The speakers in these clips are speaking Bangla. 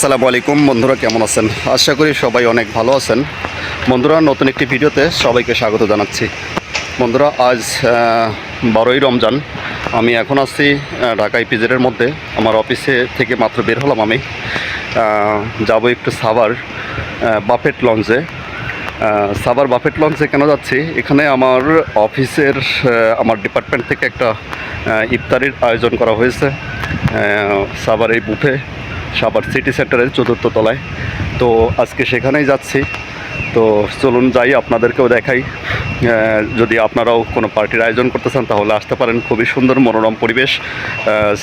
আসসালামু আলাইকুম। বন্ধুরা, কেমন আছেন? আশা করি সবাই অনেক ভালো আছেন। বন্ধুরা, নতুন একটি ভিডিওতে সবাইকে স্বাগত জানাচ্ছি। বন্ধুরা, আজ বারোই রমজান। আমি এখন আছি ঢাকা ইপিজেডের মধ্যে। আমার অফিসে থেকে মাত্র বের হলাম আমি। যাব একটু সাভার বাফেট লঞ্চে। সাভার বাফেট লঞ্চে কেন যাচ্ছি? এখানে আমার অফিসের আমার ডিপার্টমেন্ট থেকে একটা ইফতারির আয়োজন করা হয়েছে। সাভার এই বুফে। সাভার সিটি সেন্টারের চতুর্থ তলায়। তো আজকে সেখানেই যাচ্ছি। তো চলুন যাই, আপনাদেরকেও দেখাই। যদি আপনারাও কোনো পার্টির আয়োজন করতে চান, তাহলে আসতে পারেন। খুবই সুন্দর মনোরম পরিবেশ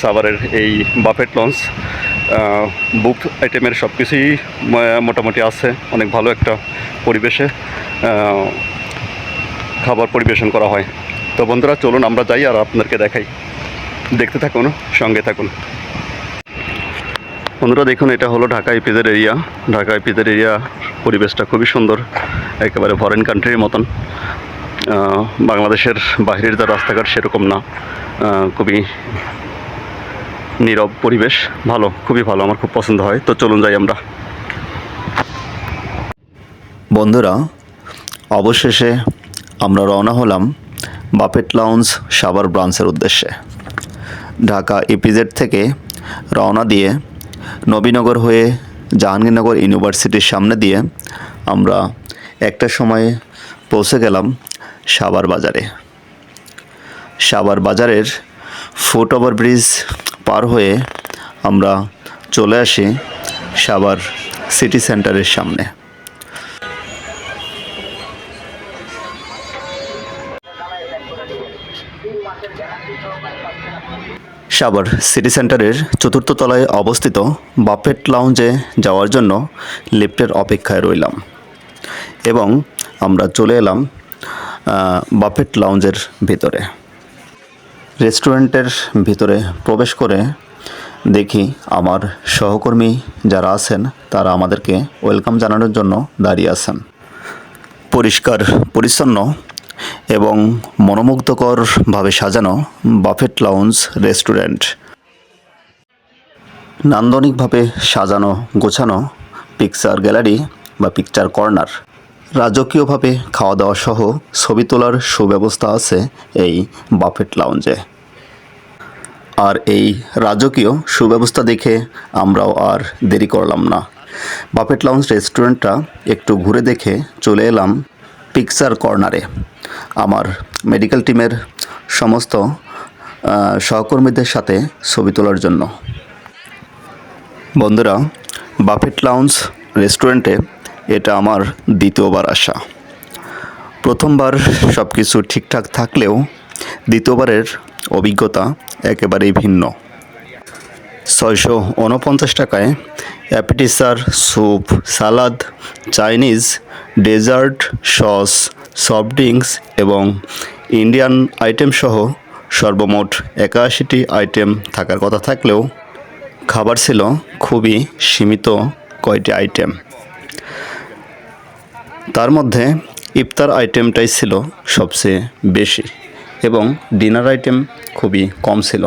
সাভারের এই বাফেট লঞ্চ। বুক আইটেমের সব কিছুই মোটামুটি আছে। অনেক ভালো একটা পরিবেশে খাবার পরিবেশন করা হয়। তো বন্ধুরা, চলুন আমরা যাই আর আপনাদেরকে দেখাই। দেখতে থাকুন, সঙ্গে থাকুন। বন্ধুরা দেখুন, এটা হলো ঢাকা ইপিজের এরিয়া। ঢাকা ইপিজের এরিয়া পরিবেশটা খুবই সুন্দর, একেবারে ফরেন কান্ট্রির মতন। বাংলাদেশের বাইরের যা রাস্তাঘাট সেরকম না। খুবই নীরব পরিবেশ, ভালো, খুবই ভালো, আমার খুব পছন্দ হয়। তো চলুন যাই আমরা। বন্ধুরা, অবশেষে আমরা রওনা হলাম বাপেট লাউন্স সাভার ব্রাঞ্চের উদ্দেশ্যে। ঢাকা ইপিজেড থেকে রওনা দিয়ে নবীনগর হয়ে জাহাঙ্গীরনগর ইউনিভার্সিটির সামনে দিয়ে আমরা একটা সময়ে পৌঁছে গেলাম সাভার বাজারে। সাভার বাজারের ফুট ওভার ব্রিজ পার হয়ে আমরা চলে আসি সাভার সিটি সেন্টারের সামনে। সাভার সিটি সেন্টারের চতুর্থ তলায় অবস্থিত বাফেট লাউঞ্জে যাওয়ার জন্য লিফটের অপেক্ষায় রইলাম। এবং আমরা চলে এলাম বাফেট লাউঞ্জের ভিতরে। রেস্টুরেন্টের ভিতরে প্রবেশ করে দেখি আমার সহকর্মী যারা আছেন, তারা আমাদেরকে ওয়েলকাম জানানোর জন্য দাঁড়িয়ে আছেন। পরিষ্কার, পরিচ্ছন্ন এবং মনোমুগ্ধকরভাবে সাজানো বাফেট লাউঞ্জ রেস্টুরেন্ট নান্দনিকভাবে সাজানো, গোছানো পিকচার গ্যালারি বা পিকচার কর্নার রাজকীয়ভাবে খাওয়া দাওয়া সহ ছবি তোলার সুব্যবস্থা আছে এই বাফেট লাউঞ্জে আর এই রাজকীয় সুব্যবস্থা দেখে আমরাও আর দেরি করলাম না। বাফেট লাউঞ্জ রেস্টুরেন্টটা একটু ঘুরে দেখে চলে এলাম পিকচার কর্নারে আমার মেডিকেল টিমের সমস্ত সহকর্মীদের সাথে ছবি তোলার জন্য। বন্ধুরা বাফেট লাউঞ্জ রেস্টুরেন্টে এটা আমার দ্বিতীয়বার আসা। প্রথমবার সব কিছু ঠিকঠাক থাকলেও দ্বিতীয়বারের অভিজ্ঞতা একেবারেই ভিন্ন। ছয়শো উনপঞ্চাশ টাকায় appetizer, soup, salad, Chinese, dessert, sauce, soft drinks এবং ইন্ডিয়ান আইটেম সহ সর্বমোট একাশিটি আইটেম থাকার কথা থাকলেও খাবার ছিল খুবই সীমিত কয়টি আইটেম। তার মধ্যে ইফতার আইটেমটাই ছিল সবচেয়ে বেশি এবং ডিনার আইটেম খুবই কম ছিল।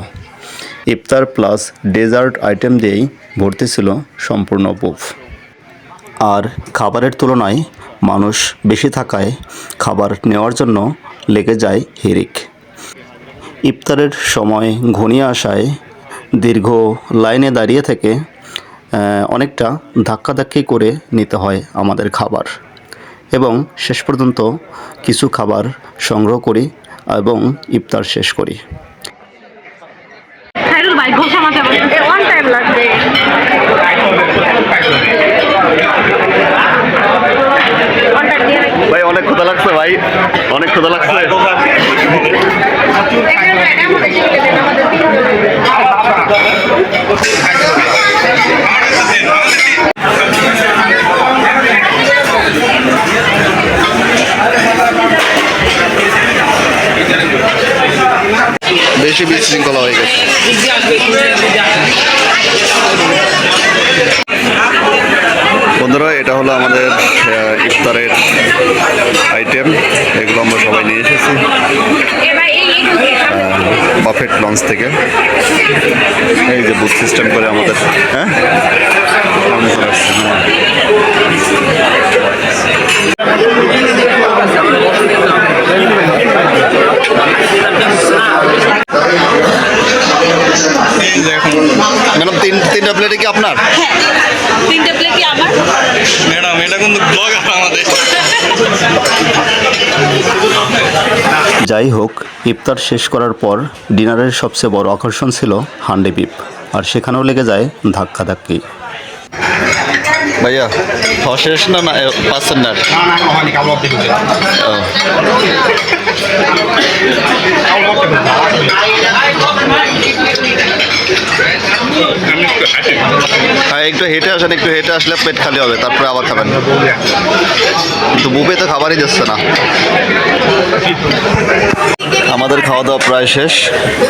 ইফতার প্লাস ডেজার্ট আইটেম দিয়েই ভর্তি ছিল সম্পূর্ণ বুফ আর খাবারের তুলনায় মানুষ বেশি থাকায় খাবার নেওয়ার জন্য লেগে যায় হিরিক। ইফতারের সময় ঘনিয়ে আসায় দীর্ঘ লাইনে দাঁড়িয়ে থেকে অনেকটা ধাক্কাধাক্কি করে নিতে হয় আমাদের খাবার। এবং শেষ পর্যন্ত কিছু খাবার সংগ্রহ করি এবং ইফতার শেষ করি। ঘোষা মাথা বলতে ওয়ান টাইম লাগবে। ভাই অনেক ক্ষুধা লাগছে ভাই। অনেক ক্ষুধা লাগছে। আমাদের বেশি বিশৃঙ্খলা হয়ে গেছে। বন্ধুরা, এটা হলো আমাদের ইফতারের আইটেম এগুলো আমরা সবাই নিয়ে এসেছি। বাফেট লঞ্চ থেকে। এই যে বুথ সিস্টেম করে আমাদের হ্যাঁ? আসছে হ্যাঁ তিনটে প্লেটই আমার। ম্যাডাম এটা কিন্তু ব্লগার আমাদের যাই হোক ইফতার শেষ করার পর ডিনারের সবচেয়ে বড় আকর্ষণ ছিল হান্ডি পিপ আর সেখানেও লেগে যায় ধাক্কাধাক্কি। ভাইয়া খাওয়া শেষ না না পাচ্ছেন না হ্যাঁ একটু হেঁটে আসেন একটু হেঁটে আসলে পেট খালি হবে তারপরে আবার খাবেন। কিন্তু বুফে তো খাবারই দিচ্ছে না। আমাদের খাওয়া দাওয়া প্রায় শেষ।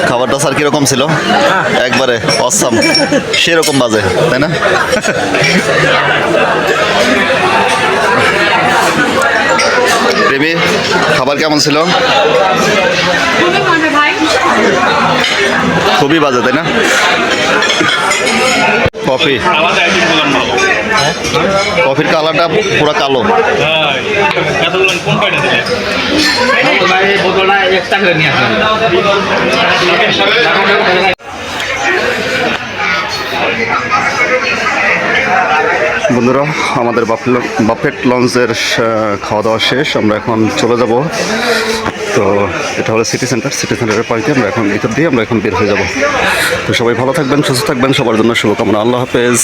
খাবারটা স্যার কীরকম ছিল? একবারে অসাম সেরকম বাজে তাই না? প্রেমী খাবার কেমন ছিল? খুবই বাজে তাই না? কফি। কফির কালারটা পুরো কালো কয়টা দিলে ভাই বোতলটা এক্সট্রা করে নিয়ে আসেন বন্ধুরা, আমাদের বাফেট লঞ্চের খাওয়া দাওয়া শেষ, আমরা এখন চলে যাব। তো এটা হলো সিটি সেন্টার সিটি সেন্টারের পার্কে, আমরা এখন ভিতর দিয়ে আমরা এখন বের হয়ে যাব। তো সবাই ভালো থাকবেন, সুস্থ থাকবেন, সবার জন্য শুভকামনা, আল্লাহ হাফেজ।